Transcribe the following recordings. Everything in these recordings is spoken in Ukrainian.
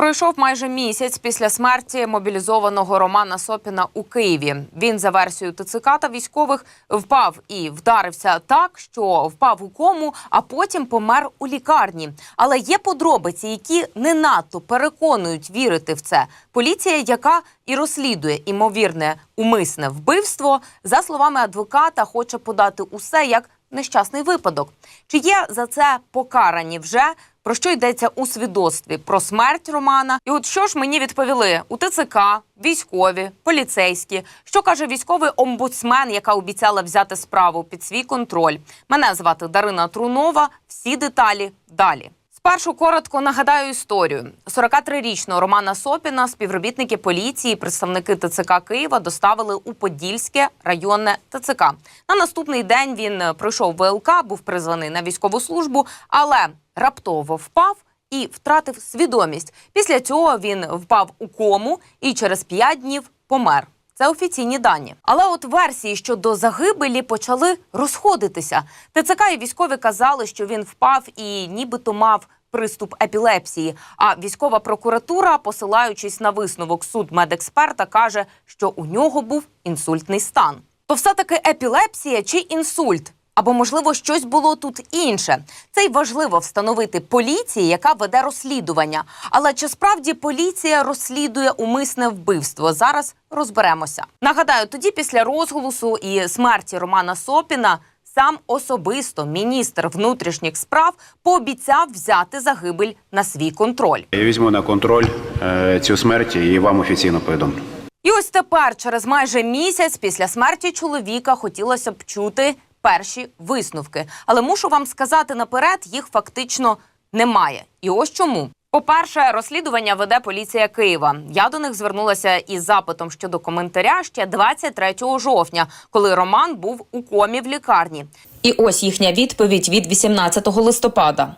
Пройшов майже місяць після смерті мобілізованого Романа Сопіна у Києві. Він за версією ТЦК та військових впав і вдарився так, що впав у кому, а потім помер у лікарні. Але є подробиці, які не надто переконують вірити в це. Поліція, яка і розслідує імовірне умисне вбивство, за словами адвоката, хоче подати усе як нещасний випадок. Чи є за це покарані вже? Про що йдеться у свідоцтві про смерть Романа? І от що ж мені відповіли у ТЦК, військові, поліцейські, що каже військовий омбудсмен, яка обіцяла взяти справу під свій контроль. Мене звати Дарина Трунова. Всі деталі далі. Спершу коротко нагадаю історію. 43-річного Романа Сопіна співробітники поліції, представники ТЦК Києва доставили у Подільське районне ТЦК. На наступний день він е, пройшов ВЛК, був призваний на військову службу, але раптово впав і втратив свідомість. Після цього він впав у кому і через 5 днів помер. Це офіційні дані. Але от версії щодо загибелі почали розходитися. ТЦК і військові казали, що він впав і нібито мав приступ епілепсії. А військова прокуратура, посилаючись на висновок суд медексперта, каже, що у нього був інсультний стан. То все таки епілепсія чи інсульт? Або, можливо, щось було тут інше. Це й важливо встановити поліції, яка веде розслідування. Але чи справді поліція розслідує умисне вбивство? Зараз розберемося. Нагадаю, тоді після розголосу і смерті Романа Сопіна сам особисто міністр внутрішніх справ пообіцяв взяти загибель на свій контроль. Я візьму на контроль е, цю смерть і вам офіційно повідомлю. І ось тепер, через майже місяць після смерті чоловіка, хотілося б чути перші висновки. Але мушу вам сказати наперед, їх фактично немає. І ось чому. По-перше, розслідування веде поліція Києва. Я до них звернулася із запитом щодо коментаря ще 23 жовтня, коли Роман був у комі в лікарні. І ось їхня відповідь від 18 листопада.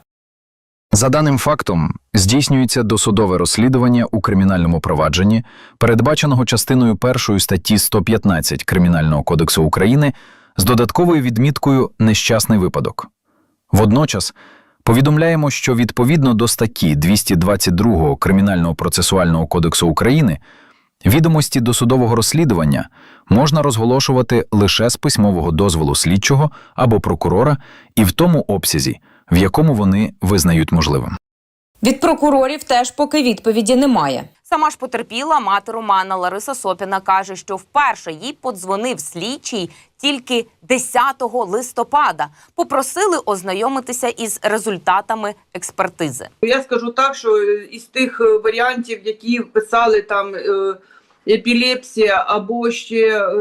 За даним фактом, здійснюється досудове розслідування у кримінальному провадженні, передбаченого частиною першої статті 115 Кримінального кодексу України з додатковою відміткою «нещасний випадок». Водночас повідомляємо, що відповідно до статті 222 Кримінального процесуального кодексу України відомості досудового розслідування можна розголошувати лише з письмового дозволу слідчого або прокурора і в тому обсязі, в якому вони визнають можливим. Від прокурорів теж поки відповіді немає. Сама ж потерпіла мати Романа Лариса Сопіна каже, що вперше їй подзвонив слідчий тільки 10 листопада. Попросили ознайомитися із результатами експертизи. Я скажу так, що із тих варіантів, які писали там е, епілепсія або ще е,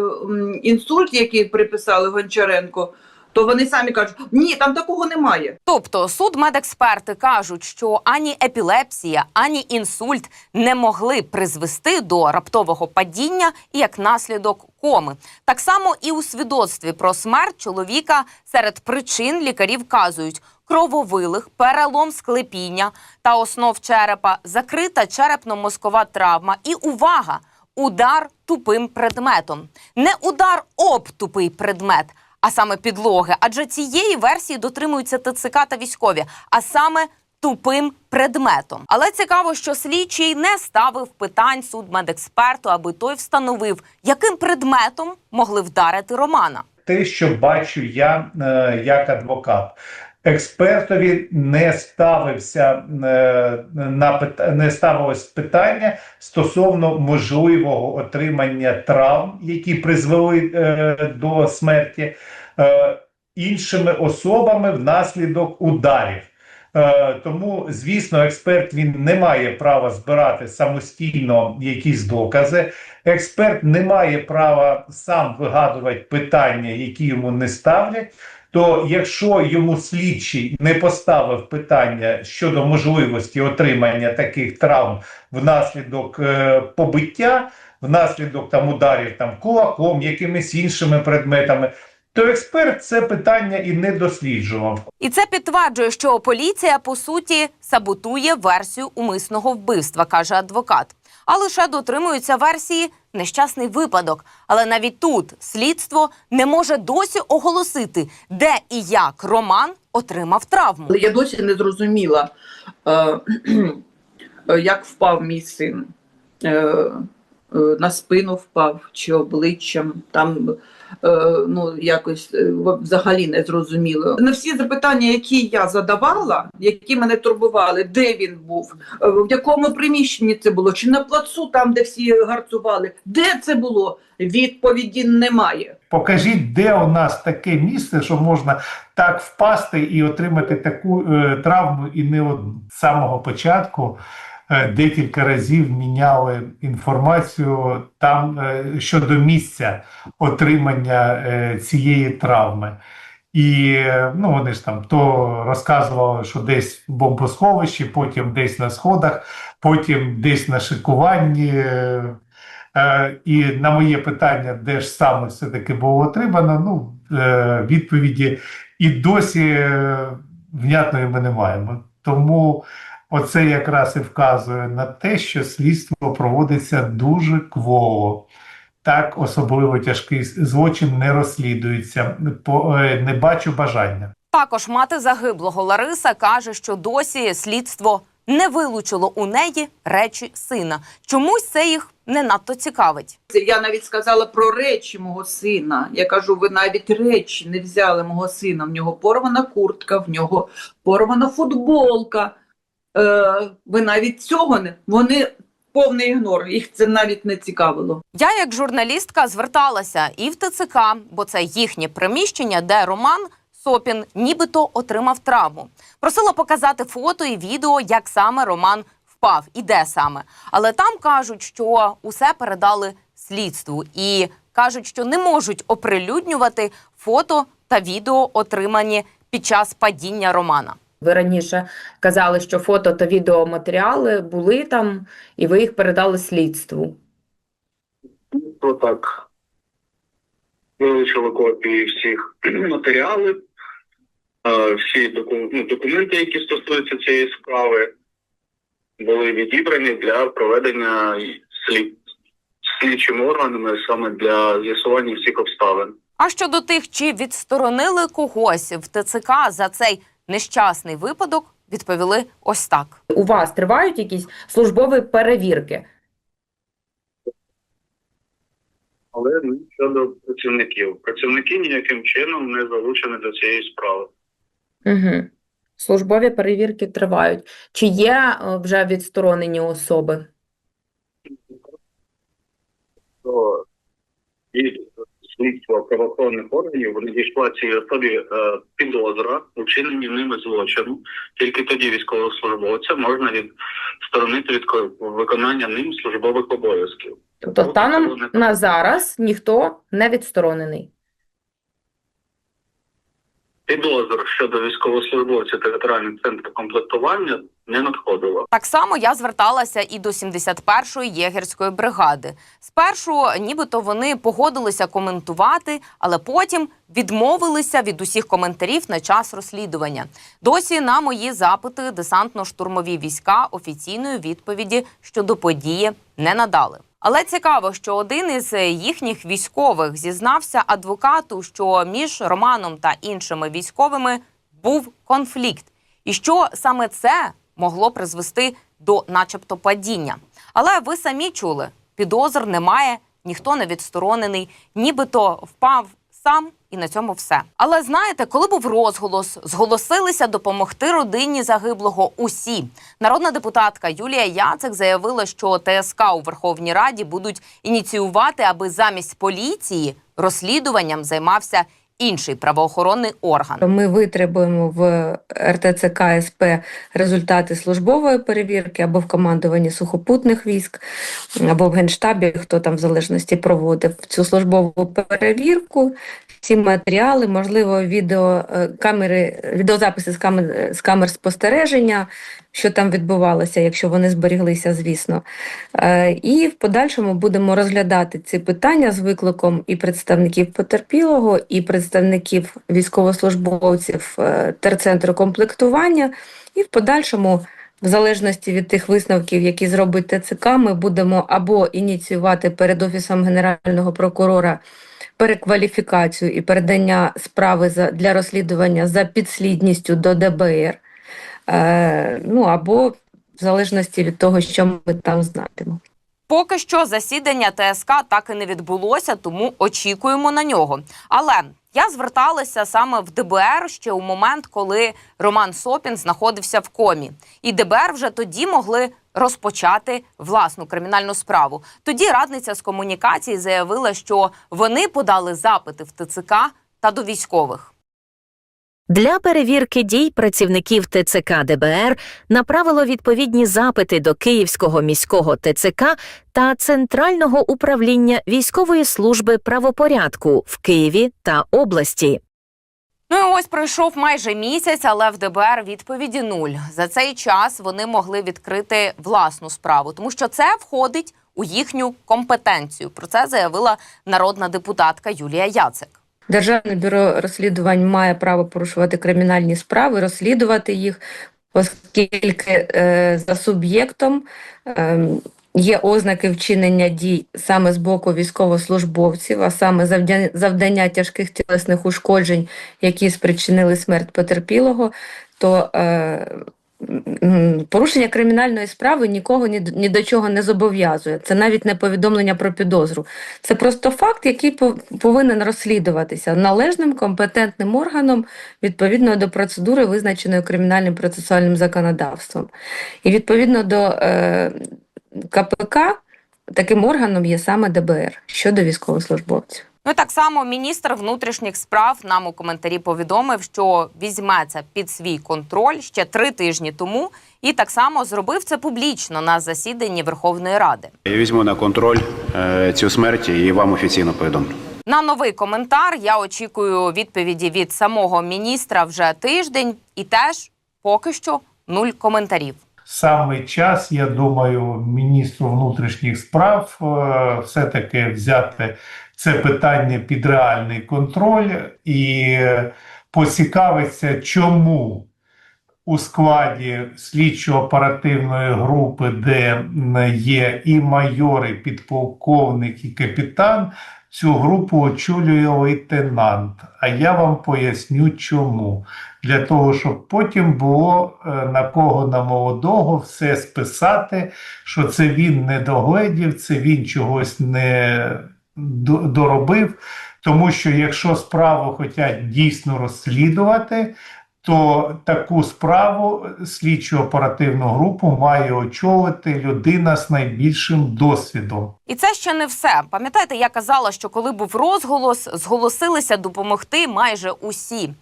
інсульт, який приписали Гончаренко, то вони самі кажуть, ні, там такого немає. Тобто судмедексперти кажуть, що ані епілепсія, ані інсульт не могли призвести до раптового падіння і як наслідок коми. Так само і у свідоцтві про смерть чоловіка серед причин лікарі вказують крововилих, перелом склепіння та основ черепа, закрита черепно-мозкова травма і увага! Удар тупим предметом. Не удар об тупий предмет, а саме підлоги. Адже цієї версії дотримуються ТЦК та військові, а саме тупим предметом. Але цікаво, що слідчий не ставив питань судмедексперту, аби той встановив, яким предметом могли вдарити Романа. те, що бачу я е, як адвокат. Експертові не ставився е, на не ставилось питання стосовно можливого отримання травм, які призвели е, до смерті е, іншими особами внаслідок ударів. Тому, звісно, експерт він не має права збирати самостійно якісь докази. Експерт не має права сам вигадувати питання, які йому не ставлять. То якщо йому слідчий не поставив питання щодо можливості отримання таких травм внаслідок е, побиття, внаслідок там ударів там кулаком, якимись іншими предметами, то експерт це питання і не досліджував. І це підтверджує, що поліція по суті саботує версію умисного вбивства, каже адвокат. А лише дотримуються версії нещасний випадок. Але навіть тут слідство не може досі оголосити, де і як Роман отримав травму. Я досі не зрозуміла, е, е, як впав мій син. Е, е, На спину впав чи обличчям. Там ну, якось е, взагалі не зрозуміло. На всі запитання, які я задавала, які мене турбували, де він був, е, в якому приміщенні це було, чи на плацу, там, де всі гарцували, де це було, відповіді немає. Покажіть, де у нас таке місце, що можна так впасти і отримати таку е, травму, і не от самого початку е, декілька разів міняли інформацію там е, щодо місця отримання е, цієї травми. І е, ну, вони ж там то розказували, що десь в бомбосховищі, потім десь на сходах, потім десь на шикуванні. е, Е, І на моє питання, де ж саме все-таки було отримано, ну, е, відповіді і досі е, внятної ми не маємо. Тому оце якраз і вказує на те, що слідство проводиться дуже кволо. Так, особливо тяжкий злочин не розслідується. По- е, Не бачу бажання. Також мати загиблого Лариса каже, що досі слідство не вилучило у неї речі сина. Чомусь це їх не надто цікавить. Я навіть сказала про речі мого сина. Я кажу, ви навіть речі не взяли мого сина. В нього порвана куртка, в нього порвана футболка. Е, ви навіть цього не. Вони повний ігнор, їх це навіть не цікавило. Я, як журналістка, зверталася і в ТЦК, бо це їхнє приміщення, де Роман Сопін нібито отримав травму. Просила показати фото і відео, як саме Роман впав і де саме. Але там кажуть, що усе передали слідству і кажуть, що не можуть оприлюднювати фото та відео, отримані під час падіння Романа. Ви раніше казали, що фото та відеоматеріали були там, і ви їх передали слідству. то так. Вилучили копії всіх матеріалів, всі доку- ну, документи, які стосуються цієї справи, були відібрані для проведення слід... слідчими органами саме для з'ясування всіх обставин. А щодо тих, чи відсторонили когось в ТЦК за цей нещасний випадок, відповіли ось так. У вас тривають якісь службові перевірки? Але ну, щодо працівників, працівники ніяким чином не залучені до цієї справи. Угу. Службові перевірки тривають. Чи є е, вже відсторонені особи? Слідства правоохоронних органів вони дійшла цій особі е, підозра у вчиненні ними злочину. Тільки тоді військовослужбовця можна відсторонити від ко- виконання ним службових обов'язків. Тобто Ну, станом на зараз ніхто не відсторонений. Підозр щодо військовослужбовця територіальних центрів комплектування не надходило. Так само я зверталася і до 71-ї єгерської бригади. Спершу, нібито вони погодилися коментувати, але потім відмовилися від усіх коментарів на час розслідування. Досі на мої запити десантно-штурмові війська офіційної відповіді щодо події не надали. Але цікаво, що один із їхніх військових зізнався адвокату, що між Романом та іншими військовими був конфлікт, і що саме це могло призвести до, начебто, падіння. Але ви самі чули, підозр немає, ніхто не відсторонений, нібито впав сам. І на цьому все. Але знаєте, коли був розголос, зголосилися допомогти родині загиблого усі. Народна депутатка Юлія Яцик заявила, що ТСК у Верховній Раді будуть ініціювати, аби замість поліції розслідуванням займався інший правоохоронний орган. Ми витребуємо в РТЦК СП результати службової перевірки або в командуванні сухопутних військ, або в Генштабі, хто там в залежності проводив цю службову перевірку. Ці матеріали, можливо, відео, е, камери, відеозаписи з камер, з камер спостереження, що там відбувалося, якщо вони зберіглися, звісно. Е, І в подальшому будемо розглядати ці питання з викликом і представників потерпілого, і представників військовослужбовців е, терцентру комплектування. І в подальшому, в залежності від тих висновків, які зробить ТЦК, ми будемо або ініціювати перед Офісом Генерального прокурора перекваліфікацію і передання справи для розслідування за підслідністю до ДБР. Е, ну або в залежності від того, що ми там знайдемо. Поки що засідання ТСК так і не відбулося, тому очікуємо на нього. Але я зверталася саме в ДБР ще у момент, коли Роман Сопін знаходився в комі, і ДБР вже тоді могли розпочати власну кримінальну справу. Тоді радниця з комунікації заявила, що вони подали запити в ТЦК та до військових. Для перевірки дій працівників ТЦК ДБР направило відповідні запити до Київського міського ТЦК та Центрального управління військової служби правопорядку в Києві та області. Ну і ось пройшов майже місяць, але в ДБР відповіді нуль. За цей час вони могли відкрити власну справу, тому що це входить у їхню компетенцію. Про це заявила народна депутатка Юлія Яцик. Державне бюро розслідувань має право порушувати кримінальні справи, розслідувати їх, оскільки е, за суб'єктом е, є ознаки вчинення дій саме з боку військовослужбовців, а саме завдя- завдання тяжких тілесних ушкоджень, які спричинили смерть потерпілого, то е, порушення кримінальної справи нікого ні, ні до чого не зобов'язує. Це навіть не повідомлення про підозру. Це просто факт, який повинен розслідуватися належним компетентним органом відповідно до процедури, визначеної кримінальним процесуальним законодавством. І відповідно до е, КПК таким органом є саме ДБР щодо військовослужбовців. Ну і так само міністр внутрішніх справ нам у коментарі повідомив, що візьме це під свій контроль ще три тижні тому, і так само зробив це публічно на засіданні Верховної Ради. Я візьму на контроль е, цю смерть і вам офіційно повідомлю. На новий коментар я очікую відповіді від самого міністра вже тиждень, і теж поки що нуль коментарів. Саме час, я думаю, міністру внутрішніх справ е, все-таки взяти це питання під реальний контроль і е, поцікавитися, чому у складі слідчо-оперативної групи, де є і майор, і підполковник, і капітан, цю групу очолює лейтенант. А я вам поясню, чому. Для того, щоб потім було е, на кого на молодого все списати, що це він не догледів, це він чогось не доробив. Тому що якщо справу хочуть дійсно розслідувати, то таку справу слідчо оперативну групу має очолити людина з найбільшим досвідом. І це ще не все. Пам'ятаєте, я казала, що коли був розголос, зголосилися допомогти майже усі.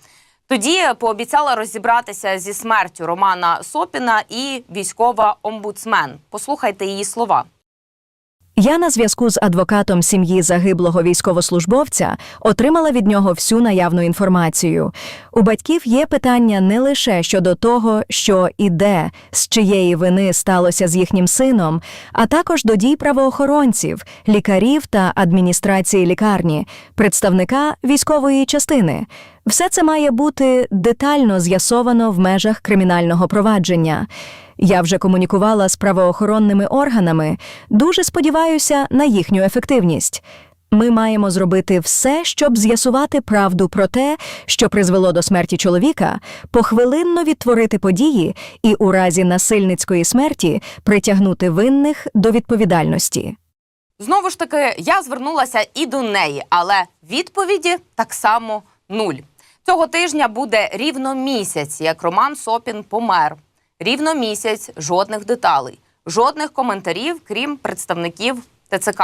Тоді пообіцяла розібратися зі смертю Романа Сопіна і військова омбудсмен. Послухайте її слова. Я на зв'язку з адвокатом сім'ї загиблого військовослужбовця отримала від нього всю наявну інформацію. У батьків є питання не лише щодо того, що і де, з чиєї вини сталося з їхнім сином, а також до дій правоохоронців, лікарів та адміністрації лікарні, представника військової частини. Все це має бути детально з'ясовано в межах кримінального провадження. Я вже комунікувала з правоохоронними органами. Дуже сподіваюся на їхню ефективність. Ми маємо зробити все, щоб з'ясувати правду про те, що призвело до смерті чоловіка, похвилинно відтворити події і у разі насильницької смерті притягнути винних до відповідальності. Знову ж таки, я звернулася і до неї, але відповіді так само нуль. Цього тижня буде рівно місяць, як Роман Сопін помер. Рівно місяць, жодних деталей, жодних коментарів, крім представників ТЦК.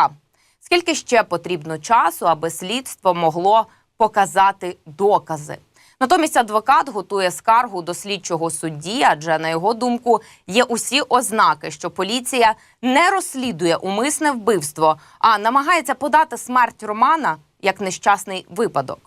Скільки ще потрібно часу, аби слідство могло показати докази? Натомість адвокат готує скаргу до слідчого судді, адже на його думку є усі ознаки, що поліція не розслідує умисне вбивство, а намагається подати смерть Романа як нещасний випадок.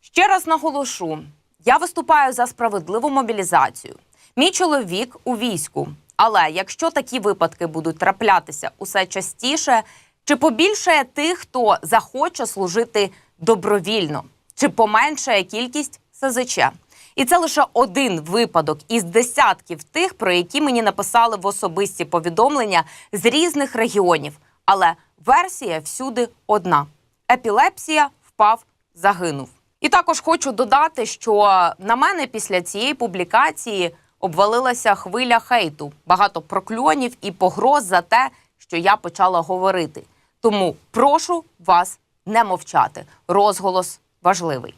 Ще раз наголошу: я виступаю за справедливу мобілізацію. Мій чоловік у війську. Але якщо такі випадки будуть траплятися усе частіше, чи побільшає тих, хто захоче служити добровільно, чи поменшає кількість СЗЧ? І це лише один випадок із десятків тих, про які мені написали в особисті повідомлення з різних регіонів. Але версія всюди одна: епілепсія впав, загинув. І також хочу додати, що на мене після цієї публікації обвалилася хвиля хейту, багато прокльонів і погроз за те, що я почала говорити. Тому прошу вас не мовчати. Розголос важливий.